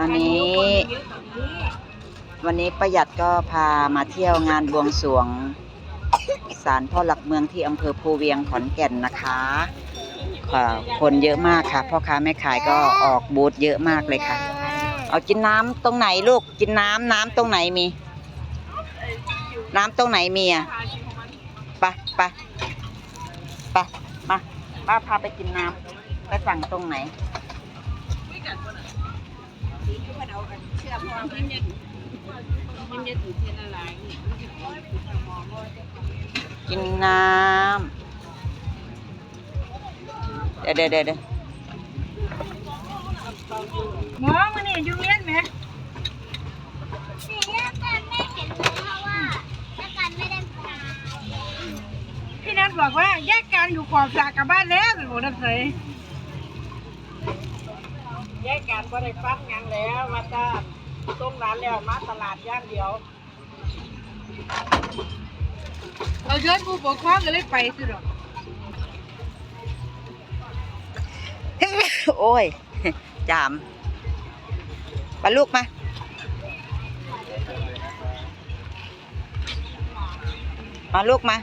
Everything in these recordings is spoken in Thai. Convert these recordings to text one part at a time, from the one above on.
อันนี้ วันนี้ประหยัดก็พามาเที่ยวงานบวงสรวงศาลพ่อหลักเมืองที่อำเภอภูเวียงขอนแก่นนะคะค่ะคนเยอะมากค่ะพ่อค้าแม่ขายก็ออกบูธเยอะมากเลยค่ะ เอากินน้ำตรงไหนลูกกินน้ำน้ำตรงไหนมี น้ำตรงไหนมีอะไปไปไปมาป้าพาไปกินน้ำไปสั่งตรงไหน กินน้ำเดี๋ยวเดี๋ยวเดี๋ยวเดี๋ยวหมองมันนี่ยูเรียนไหมสีแยกกันไม่เห็นเพราะว่าแยกกันไม่ได้พาพี่นัทบอกว่าแยกกันอยู่ขอบสระกลับบ้านแล้วหนูนัทเลย แยกกันก็ได้ฟังงานแล้วมาจ้าต้มร้านแล้วมาตลาดย่างเดียวเราเชิญผู้ปกครองก็เลยไปสิหรอกโอ้ย จามไปลูกมามาลูกมา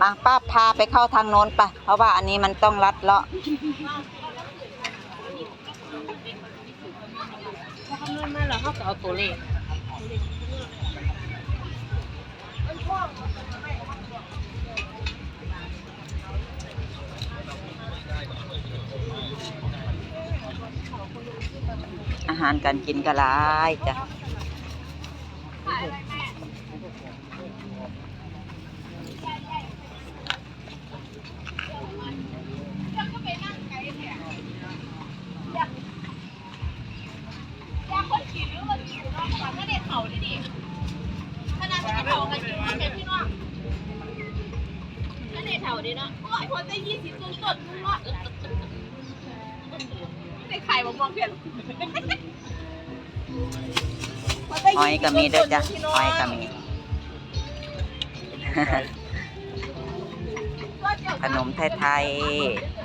มาป้าพาไปเข้าทางโน้นไปะเพราะว่าอันนี้มันต้องลัดเลาะถ้าคำนวณมาแล้วเขาก็เอาตัวเลขอาหารการกินก็หลายจ้ะ มะม่วงเพี้ยนหอยก็มีด้วยจ้ะหอยก็มี ขนมไทยๆ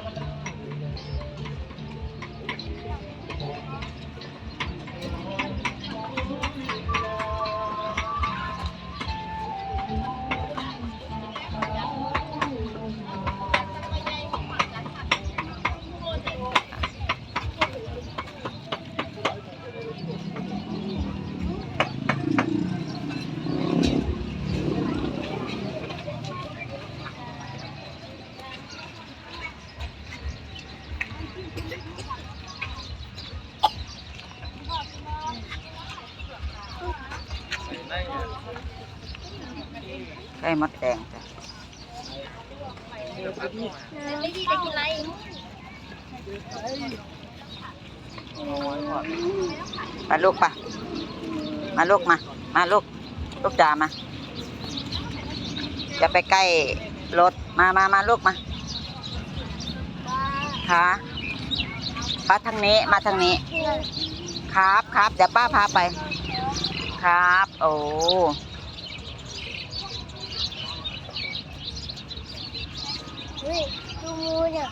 ไก่มดแดงจ้ะไม่ดีได้กินอะไรมาลูกปะมาลูกมา มาลูก ลูกจ๋ามา จะไปใกล้รถ มามามาลูกมาค่ะป้าทางนี้มาทางนี้ ครับครับเดี๋ยวป้าพาไป ครับ โอ้ เฮ้ยดู มูนี่ย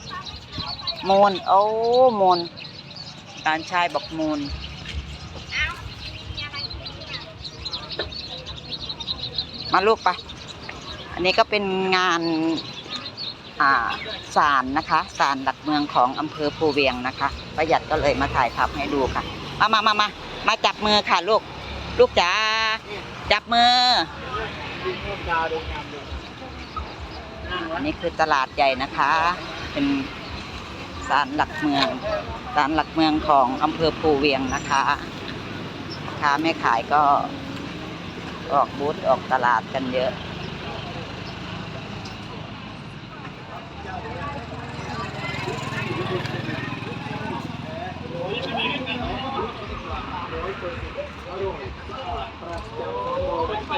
มูลโอ้มูลการชายบอกมูลมาลูกไป อันนี้ก็เป็นงานอ่าศาลนะคะศาลหลักเมืองของอำเภอภูเวียงนะคะ ประหยัดก็เลยมาถ่ายทับให้ดูค่ะ มามามามามาจับมือค่ะลูก ลูกจ๋าจับมือ อันนี้คือตลาดใหญ่นะคะ เป็นศาลหลักเมืองศาลหลักเมืองของอำเภอภูเวียงนะคะค้าแม่ขายก็ออกบูธออกตลาดกันเยอะ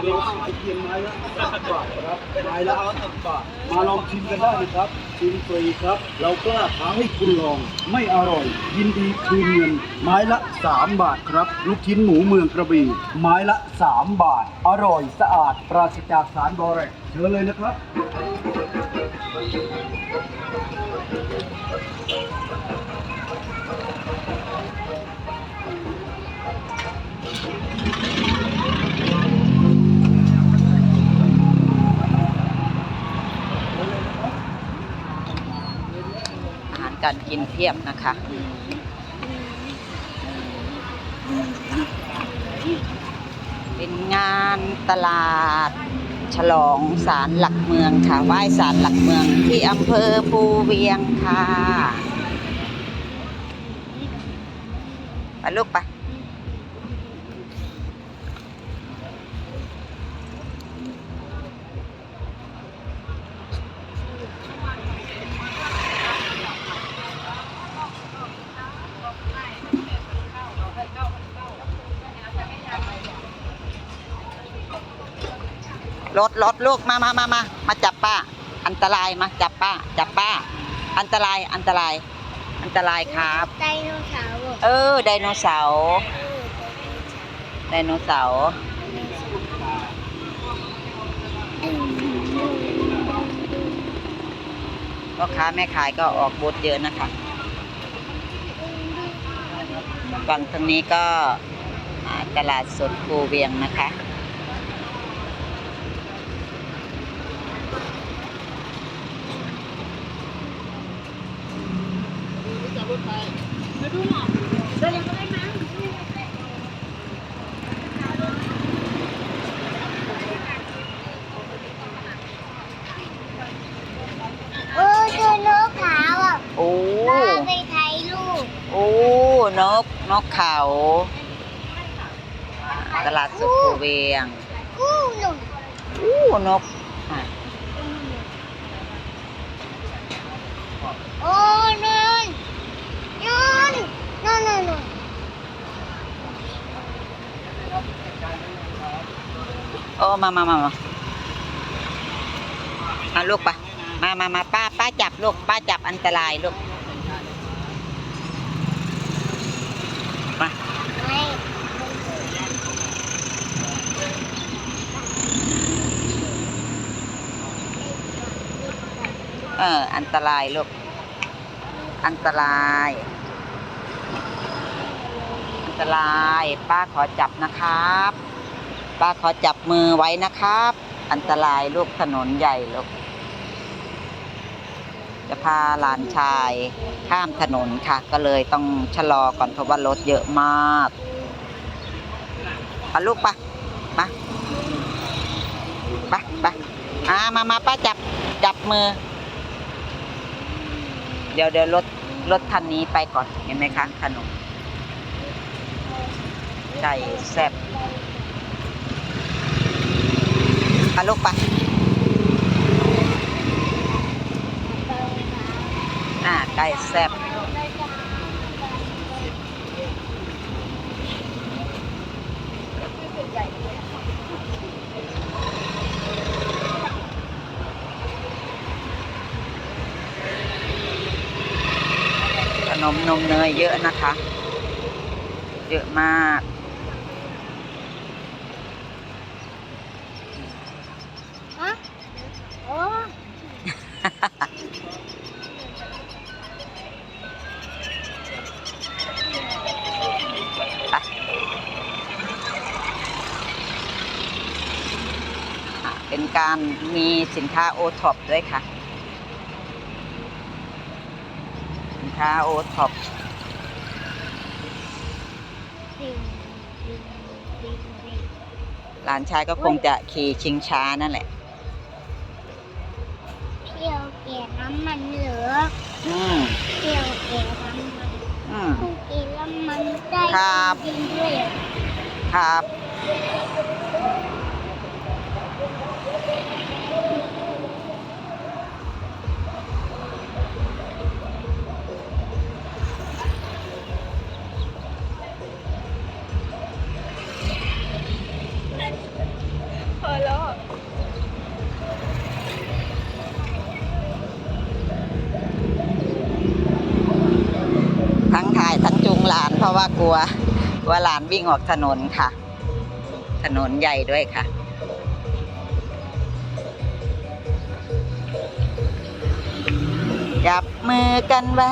เดี๋ยวต้องไปเตรียมไม้แล้วก่อนครับไม้แล้วะมาลองชิมกันได้นะครับ ชิมฟรีครับ เรากล้าท้าให้คุณลอง ไม่อร่อย ยินดีคืนเงิน ไม้ละ 3 บาทครับ ลูกชิ้นหมูเมืองกระบี่ไม้ละ 3 บาท อร่อยสะอาด ปราศจากสารบอแรกเชิญเลยนะครับ การกินเพียบนะคะ เป็นงานตลาด ฉลองศาลหลักเมืองค่ะไหว้ศาลหลักเมืองที่อำเภอภูเวียงค่ะ ไปลูกไป รถรถลูกมามามามามาจับป้า อันตรายมาจับป้า จับป้า อันตรายอันตราย อันตรายครับ ไดโนเสาร์เออไดโนเสาร์ไดโนเสาร์พ่อค้าแม่ขายก็ออกบูธเยอะนะคะ ฝั่งทางนี้ก็อ่าตลาดสดภูเวียงนะคะ นก นกเขา ตลาดสุขภูเวียงอู้นกอู้นกโอ้นั่นนั่นนั่นนั่นโอ้มามามามามาลูกปะมามามาป้าป้าจับลูกป้าจับอันตรายลูก เออ อันตรายลูก อันตราย อันตราย ป้าขอจับนะครับ ป้าขอจับมือไว้นะครับ อันตรายลูกถนนใหญ่ลูก จะพาหลานชายข้ามถนนค่ะ ก็เลยต้องชะลอก่อนเพราะว่ารถเยอะมากเอาลูกปะมาไปไปอ่ามามาป้าจับจับมือ เดี๋ยวเดี๋ยวรถรถคันนี้ไปก่อนเห็นไหมคะขนมไก่แซ่บอาลูกไปอ่าไก่แซ่บ มนมเนยเยอะนะคะ เยอะมากฮะโอ้เป็นการมีสินค้าโอท็อปด้วยค่ะ สิน ค้าโอท็อปสิ่งสิ่งสิ่งสิ่งหลานชายก็คงจะขี่ชิงช้านั่นแหละ เที่ยวเก็บน้ำมันเหลืออืมเที่ยวเก็บน้ำมันอืมต้องกินแล้วมันได้ครับจริงๆด้วยครับ ว่ากลัวกลัวหลานวิ่งออกถนนค่ะ ถนนใหญ่ด้วยค่ะ จับมือกันไว้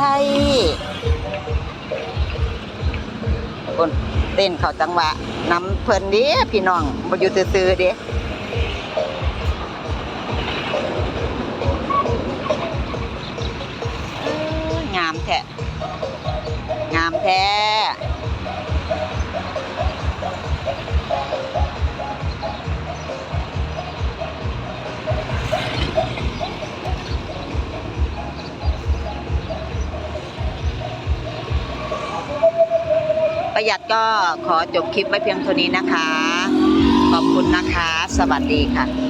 คนเต้นเขาจังหวะน้ำเพลินเด้พี่น้องบ่อยู่ซื่อๆเด้ แท้ประหยัดก็ขอจบคลิปไว้เพียงเท่านี้นะคะ ขอบคุณนะคะ สวัสดีค่ะ